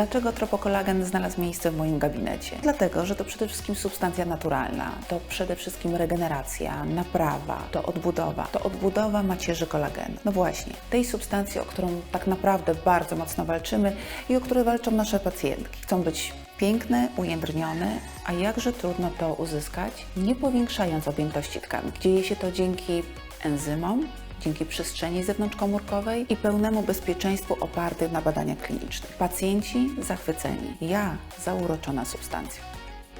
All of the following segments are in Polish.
Dlaczego tropokolagen znalazł miejsce w moim gabinecie? Dlatego, że to przede wszystkim substancja naturalna, to przede wszystkim regeneracja, naprawa, to odbudowa, to odbudowa macierzy kolagenu. No właśnie, tej substancji, o którą tak naprawdę bardzo mocno walczymy i o której walczą nasze pacjentki. Chcą być piękne, ujędrnione, a jakże trudno to uzyskać, nie powiększając objętości tkanki. Dzieje się to dzięki enzymom, dzięki przestrzeni zewnątrzkomórkowej i pełnemu bezpieczeństwu opartym na badaniach klinicznych. Pacjenci zachwyceni, ja zauroczona substancją.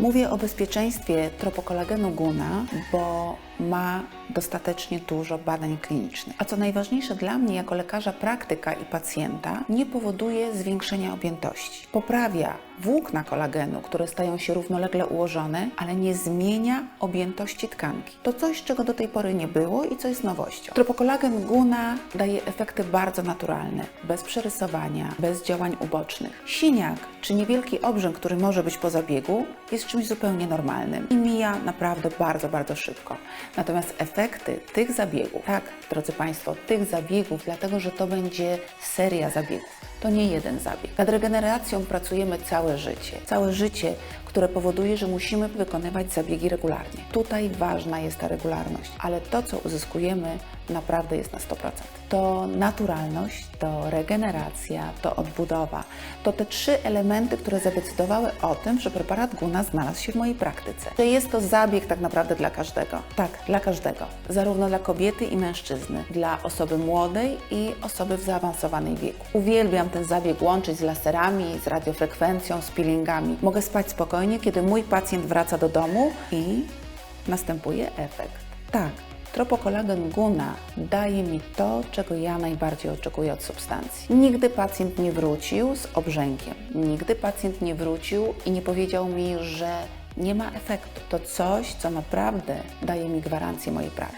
Mówię o bezpieczeństwie tropokolagenu guna, bo ma dostatecznie dużo badań klinicznych. A co najważniejsze dla mnie, jako lekarza praktyka i pacjenta, nie powoduje zwiększenia objętości. Poprawia włókna kolagenu, które stają się równolegle ułożone, ale nie zmienia objętości tkanki. To coś, czego do tej pory nie było i co jest nowością. Tropokolagen guna daje efekty bardzo naturalne, bez przerysowania, bez działań ubocznych. Siniak czy niewielki obrzęk, który może być po zabiegu, jest czymś zupełnie normalnym i mija naprawdę bardzo, bardzo szybko. Natomiast efekty tych zabiegów, tak, drodzy Państwo, tych zabiegów, dlatego że to będzie seria zabiegów. To nie jeden zabieg. Nad regeneracją pracujemy całe życie. Całe życie, które powoduje, że musimy wykonywać zabiegi regularnie. Tutaj ważna jest ta regularność, ale to, co uzyskujemy, naprawdę jest na 100%. To naturalność, to regeneracja, to odbudowa. To te trzy elementy, które zadecydowały o tym, że preparat Guna znalazł się w mojej praktyce. Że jest to zabieg tak naprawdę dla każdego. Tak, dla każdego. Zarówno dla kobiety i mężczyzny, dla osoby młodej i osoby w zaawansowanej wieku. Uwielbiam ten zabieg łączyć z laserami, z radiofrekwencją, z peelingami. Mogę spać spokojnie, kiedy mój pacjent wraca do domu i następuje efekt. Tak, tropokolagen guna daje mi to, czego ja najbardziej oczekuję od substancji. Nigdy pacjent nie wrócił z obrzękiem. Nigdy pacjent nie wrócił i nie powiedział mi, że nie ma efektu. To coś, co naprawdę daje mi gwarancję mojej pracy.